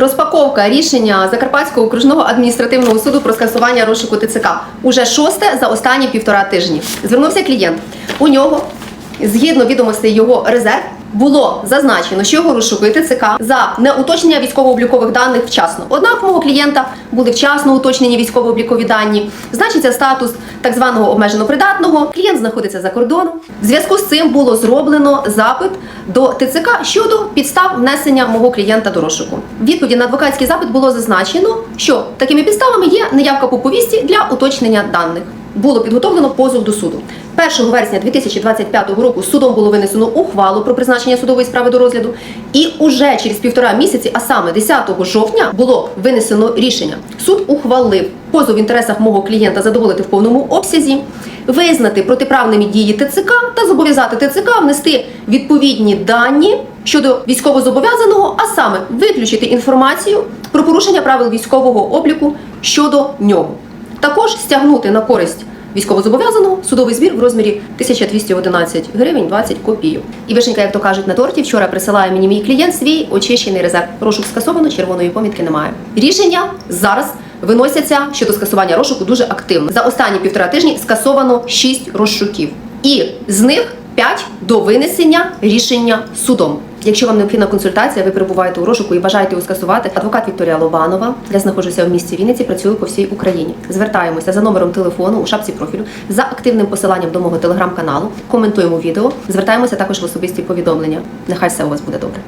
Розпаковка рішення Закарпатського окружного адміністративного суду про скасування розшуку ТЦК уже шосте за останні півтора тижні. Звернувся клієнт. У нього, згідно відомостей його резерв, було зазначено, що його розшукує ТЦК за неуточнення військово-облікових даних вчасно. Однак мого клієнта були вчасно уточнені військово-облікові дані. Значиться статус так званого обмежено придатного. Клієнт знаходиться за кордоном. В зв'язку з цим було зроблено запит до ТЦК щодо підстав внесення мого клієнта до розшуку. Відповіді на адвокатський запит було зазначено, що такими підставами є неявка по повісті для уточнення даних. Було підготовлено позов до суду. 1 вересня 2025 року судом було винесено ухвалу про призначення судової справи до розгляду, і уже через півтора місяці, а саме 10 жовтня, було винесено рішення. Суд ухвалив позов в інтересах мого клієнта задоволити в повному обсязі, визнати протиправними дії ТЦК та зобов'язати ТЦК внести відповідні дані щодо військовозобов'язаного, а саме виключити інформацію про порушення правил військового обліку щодо нього. Також стягнути на користь військовозобов'язаного судовий збір в розмірі 1211 гривень 20 копійок. І вишенька, як то кажуть, на торті вчора присилає мені мій клієнт свій очищений резерв. Розшук скасовано, червоної помітки немає. Рішення зараз виносяться щодо скасування розшуку дуже активно. За останні півтора тижні скасовано 6 розшуків, і з них 5 до винесення рішення судом. Якщо вам необхідна консультація, ви перебуваєте у розшуку і бажаєте його скасувати. Адвокат Вікторія Лобанова, я знаходжуся в місті Вінниці, працюю по всій Україні. Звертаємося за номером телефону у шапці профілю за активним посиланням до мого телеграм-каналу. Коментуємо відео. Звертаємося також в особисті повідомлення. Нехай все у вас буде добре.